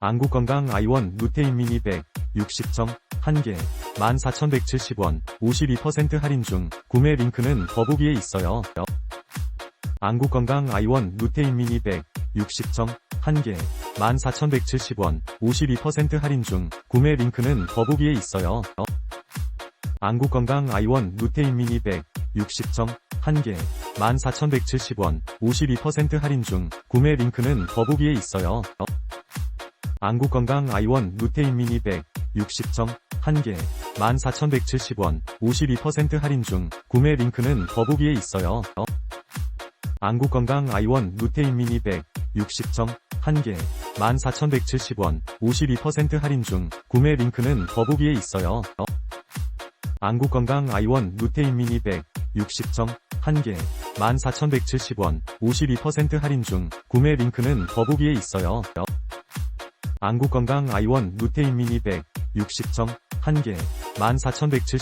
안구건강 아이원 루테인 미니 100, 60점, 1개, 14,170원, 52% 할인 중, 구매 링크는 더보기에 있어요. 안구건강 아이원 루테인 미니 100, 60점, 1개, 14,170원, 52% 할인 중, 구매 링크는 더보기에 있어요. 안구건강 아이원 루테인 미니 100, 60점, 1개, 14,170원, 52% 할인 중, 구매 링크는 더보기에 있어요. 안구건강 아이원 루테인 미니 100, 60점, 1개, 14,170원, 52% 할인 중, 구매 링크는 더보기에 있어요. 안구건강 아이원 루테인 미니 100, 60점, 1개, 14,170원, 52% 할인 중, 구매 링크는 더보기에 있어요. 안구건강 아이원 루테인 미니 100, 60점, 1개, 14,170원, 52% 할인 중, 구매 링크는 더보기에 있어요. 안구건강 아이원 루테인 미니 100, 60점, 1개, 14,170